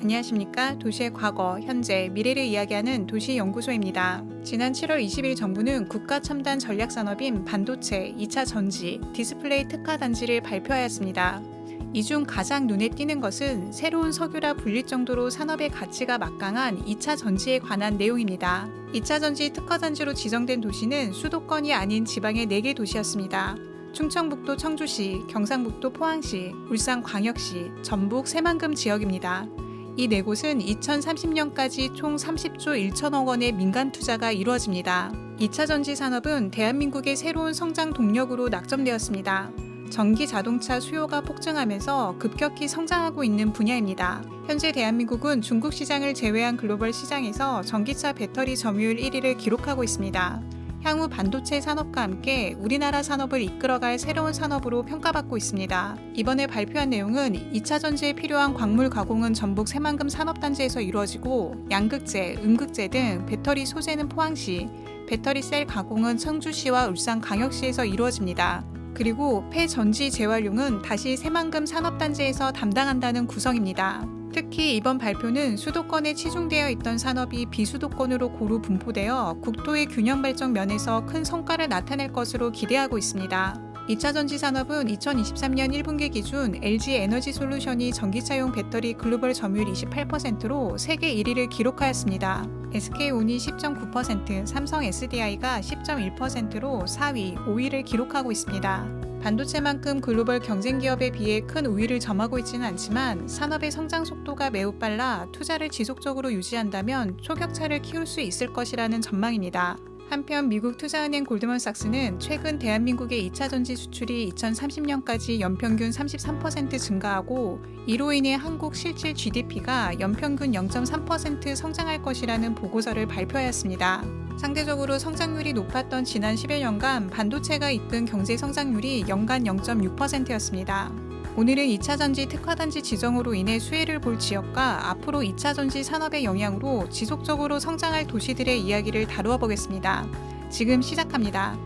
안녕하십니까. 도시의 과거, 현재, 미래를 이야기하는 도시연구소입니다. 지난 7월 20일 정부는 국가 첨단 전략 산업인 반도체, 2차 전지, 디스플레이 특화 단지를 발표하였습니다. 이 중 가장 눈에 띄는 것은 새로운 석유라 불릴 정도로 산업의 가치가 막강한 2차 전지에 관한 내용입니다. 2차 전지 특화 단지로 지정된 도시는 수도권이 아닌 지방의 4개 도시였습니다. 충청북도 청주시, 경상북도 포항시, 울산광역시, 전북 새만금 지역입니다. 이 네 곳은 2030년까지 총 30조 1천억 원의 민간 투자가 이루어집니다. 2차 전지 산업은 대한민국의 새로운 성장 동력으로 낙점되었습니다. 전기 자동차 수요가 폭증하면서 급격히 성장하고 있는 분야입니다. 현재 대한민국은 중국 시장을 제외한 글로벌 시장에서 전기차 배터리 점유율 1위를 기록하고 있습니다. 향후 반도체 산업과 함께 우리나라 산업을 이끌어갈 새로운 산업으로 평가받고 있습니다. 이번에 발표한 내용은 2차 전지에 필요한 광물 가공은 전북 새만금 산업단지에서 이루어지고 양극재, 음극재 등 배터리 소재는 포항시, 배터리 셀 가공은 청주시와 울산 광역시에서 이루어집니다. 그리고 폐전지 재활용은 다시 새만금 산업단지에서 담당한다는 구성입니다. 특히 이번 발표는 수도권에 치중되어 있던 산업이 비수도권으로 고루 분포되어 국토의 균형 발전 면에서 큰 성과를 나타낼 것으로 기대하고 있습니다. 2차 전지 산업은 2023년 1분기 기준 LG 에너지 솔루션이 전기차용 배터리 글로벌 점유율 28%로 세계 1위를 기록하였습니다. SK온이 10.9%, 삼성 SDI가 10.1%로 4위, 5위를 기록하고 있습니다. 반도체만큼 글로벌 경쟁 기업에 비해 큰 우위를 점하고 있지는 않지만 산업의 성장 속도가 매우 빨라 투자를 지속적으로 유지한다면 초격차를 키울 수 있을 것이라는 전망입니다. 한편 미국 투자은행 골드먼삭스는 최근 대한민국의 2차 전지 수출이 2030년까지 연평균 33% 증가하고 이로 인해 한국 실질 GDP가 연평균 0.3% 성장할 것이라는 보고서를 발표하였습니다. 상대적으로 성장률이 높았던 지난 10여 년간 반도체가 이끈 경제 성장률이 연간 0.6%였습니다. 오늘은 2차 전지 특화단지 지정으로 인해 수혜를 볼 지역과 앞으로 2차 전지 산업의 영향으로 지속적으로 성장할 도시들의 이야기를 다루어 보겠습니다. 지금 시작합니다.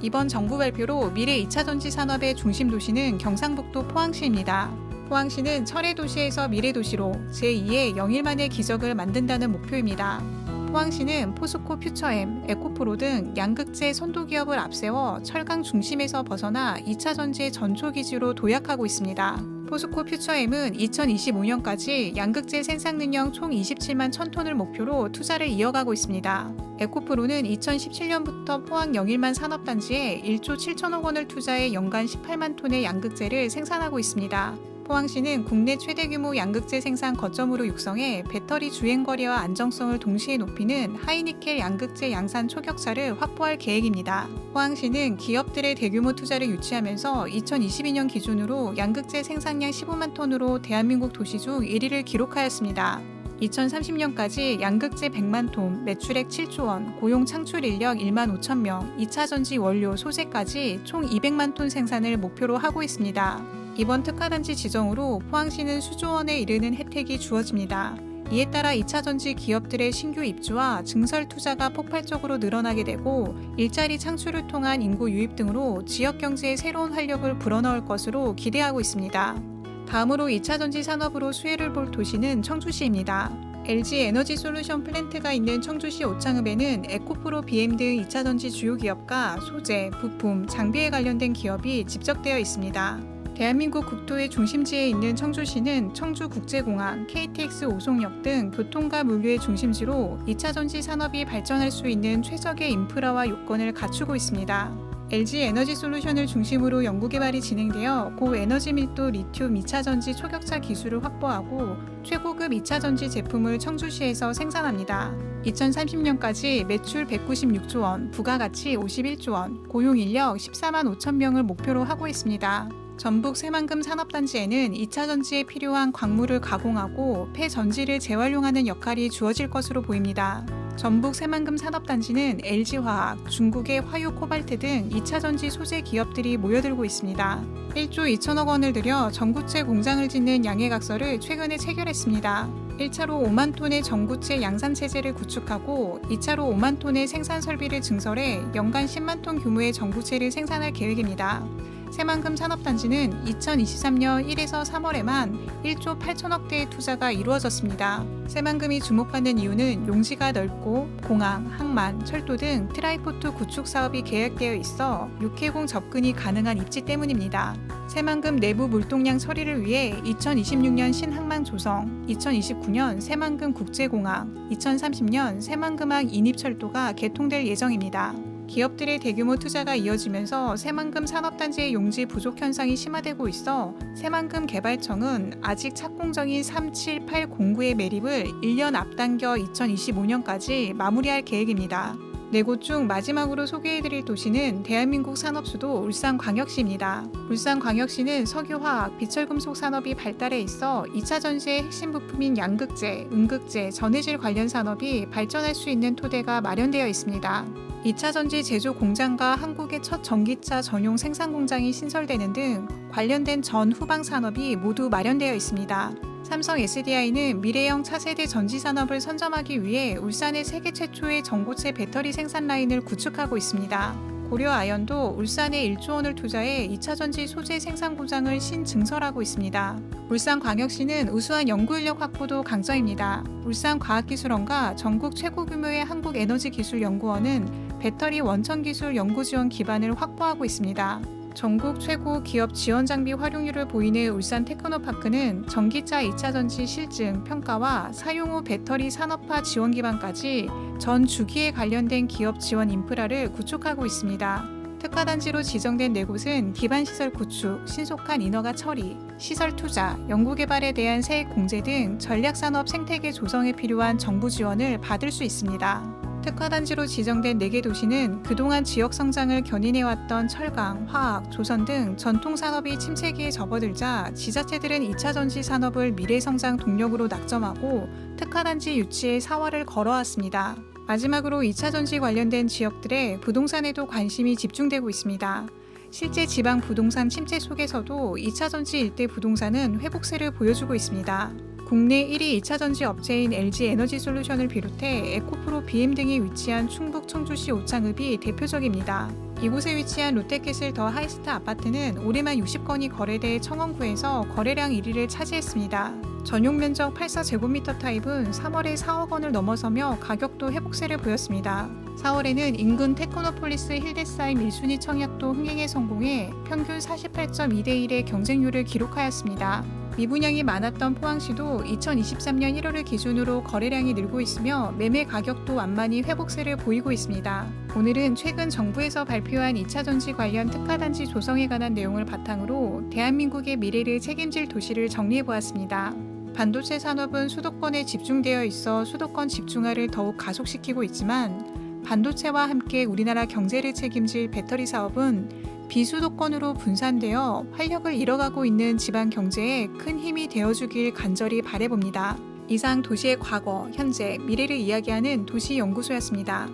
이번 정부 발표로 미래 2차 전지 산업의 중심 도시는 경상북도 포항시입니다. 포항시는 철의 도시에서 미래 도시로 제2의 영일만의 기적을 만든다는 목표입니다. 포항시는 포스코 퓨처엠, 에코프로 등 양극재 선도 기업을 앞세워 철강 중심에서 벗어나 2차 전지의 전초 기지로 도약하고 있습니다. 포스코 퓨처엠은 2025년까지 양극재 생산 능력 총 27만 1000톤을 목표로 투자를 이어가고 있습니다. 에코프로는 2017년부터 포항 영일만 산업단지에 1조 7천억 원을 투자해 연간 18만 톤의 양극재를 생산하고 있습니다. 포항시는 국내 최대 규모 양극재 생산 거점으로 육성해 배터리 주행 거리와 안정성을 동시에 높이는 하이니켈 양극재 양산 초격차를 확보할 계획입니다. 포항시는 기업들의 대규모 투자를 유치하면서 2022년 기준으로 양극재 생산량 15만 톤으로 대한민국 도시 중 1위를 기록하였습니다. 2030년까지 양극재 100만 톤, 매출액 7조 원, 고용 창출 인력 1만 5천 명, 2차 전지 원료 소재까지 총 200만 톤 생산을 목표로 하고 있습니다. 이번 특화단지 지정으로 포항시는 수조 원에 이르는 혜택이 주어집니다. 이에 따라 2차 전지 기업들의 신규 입주와 증설 투자가 폭발적으로 늘어나게 되고 일자리 창출을 통한 인구 유입 등으로 지역 경제에 새로운 활력을 불어넣을 것으로 기대하고 있습니다. 다음으로 2차 전지 산업으로 수혜를 볼 도시는 청주시입니다. LG 에너지 솔루션 플랜트가 있는 청주시 오창읍에는 에코프로 BM 등 2차 전지 주요 기업과 소재, 부품, 장비에 관련된 기업이 집적되어 있습니다. 대한민국 국토의 중심지에 있는 청주시는 청주국제공항, KTX 오송역 등 교통과 물류의 중심지로 2차 전지 산업이 발전할 수 있는 최적의 인프라와 요건을 갖추고 있습니다. LG 에너지 솔루션을 중심으로 연구개발이 진행되어 고에너지 밀도 리튬 2차 전지 초격차 기술을 확보하고 최고급 2차 전지 제품을 청주시에서 생산합니다. 2030년까지 매출 196조 원, 부가가치 51조 원, 고용 인력 14만 5천 명을 목표로 하고 있습니다. 전북 새만금 산업단지에는 2차 전지에 필요한 광물을 가공하고 폐전지를 재활용하는 역할이 주어질 것으로 보입니다. 전북 새만금 산업단지는 LG화학, 중국의 화유 코발트 등 2차 전지 소재 기업들이 모여들고 있습니다. 1조 2천억 원을 들여 전구체 공장을 짓는 양해각서를 최근에 체결했습니다. 1차로 5만 톤의 전구체 양산 체제를 구축하고 2차로 5만 톤의 생산 설비를 증설해 연간 10만 톤 규모의 전구체를 생산할 계획입니다. 새만금 산업단지는 2023년 1에서 3월에만 1조 8천억 대의 투자가 이루어졌습니다. 새만금이 주목받는 이유는 용지가 넓고 공항, 항만, 철도 등 트라이포트 구축 사업이 계획되어 있어 육해공 접근이 가능한 입지 때문입니다. 새만금 내부 물동량 처리를 위해 2026년 신항만 조성, 2029년 새만금 국제공항, 2030년 새만금항 인입철도가 개통될 예정입니다. 기업들의 대규모 투자가 이어지면서 새만금 산업단지의 용지 부족 현상이 심화되고 있어 새만금 개발청은 아직 착공정인 37809의 매립을 1년 앞당겨 2025년까지 마무리할 계획입니다. 네 곳 중 마지막으로 소개해드릴 도시는 대한민국 산업수도 울산광역시입니다. 울산광역시는 석유화학, 비철금속 산업이 발달해 있어 2차 전지의 핵심 부품인 양극재, 음극재, 전해질 관련 산업이 발전할 수 있는 토대가 마련되어 있습니다. 2차 전지 제조 공장과 한국의 첫 전기차 전용 생산 공장이 신설되는 등 관련된 전 후방 산업이 모두 마련되어 있습니다. 삼성 SDI는 미래형 차세대 전지 산업을 선점하기 위해 울산의 세계 최초의 전고체 배터리 생산 라인을 구축하고 있습니다. 고려 아연도 울산에 1조 원을 투자해 2차 전지 소재 생산 공장을 신증설하고 있습니다. 울산광역시는 우수한 연구 인력 확보도 강점입니다. 울산과학기술원과 전국 최고 규모의 한국에너지기술연구원은 배터리 원천 기술 연구 지원 기반을 확보하고 있습니다. 전국 최고 기업 지원 장비 활용률을 보이는 울산 테크노파크는 전기차 2차 전지 실증 평가와 사용 후 배터리 산업화 지원 기반까지 전 주기에 관련된 기업 지원 인프라를 구축하고 있습니다. 특화단지로 지정된 네 곳은 기반 시설 구축, 신속한 인허가 처리, 시설 투자, 연구개발에 대한 세액 공제 등 전략산업 생태계 조성에 필요한 정부 지원을 받을 수 있습니다. 특화단지로 지정된 4개 도시는 그동안 지역 성장을 견인해왔던 철강, 화학, 조선 등 전통 산업이 침체기에 접어들자 지자체들은 2차 전지 산업을 미래 성장 동력으로 낙점하고 특화단지 유치에 사활을 걸어왔습니다. 마지막으로 2차 전지 관련된 지역들의 부동산에도 관심이 집중되고 있습니다. 실제 지방 부동산 침체 속에서도 2차 전지 일대 부동산은 회복세를 보여주고 있습니다. 국내 1위 2차 전지 업체인 LG 에너지 솔루션을 비롯해 에코프로 BM 등이 위치한 충북 청주시 오창읍이 대표적입니다. 이곳에 위치한 롯데캐슬 더 하이스타 아파트는 올해만 60건이 거래돼 청원구에서 거래량 1위를 차지했습니다. 전용 면적 84제곱미터 타입은 3월에 4억 원을 넘어서며 가격도 회복세를 보였습니다. 4월에는 인근 테크노폴리스 힐데사임 1순위 청약도 흥행에 성공해 평균 48.2대 1의 경쟁률을 기록하였습니다. 미분양이 많았던 포항시도 2023년 1월을 기준으로 거래량이 늘고 있으며 매매 가격도 완만히 회복세를 보이고 있습니다. 오늘은 최근 정부에서 발표한 2차 전지 관련 특화단지 조성에 관한 내용을 바탕으로 대한민국의 미래를 책임질 도시를 정리해 보았습니다. 반도체 산업은 수도권에 집중되어 있어 수도권 집중화를 더욱 가속시키고 있지만 반도체와 함께 우리나라 경제를 책임질 배터리 사업은 비수도권으로 분산되어 활력을 잃어가고 있는 지방 경제에 큰 힘이 되어주길 간절히 바래봅니다. 이상 도시의 과거, 현재, 미래를 이야기하는 도시연구소였습니다.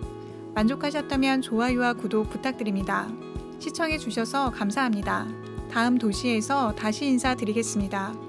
만족하셨다면 좋아요와 구독 부탁드립니다. 시청해주셔서 감사합니다. 다음 도시에서 다시 인사드리겠습니다.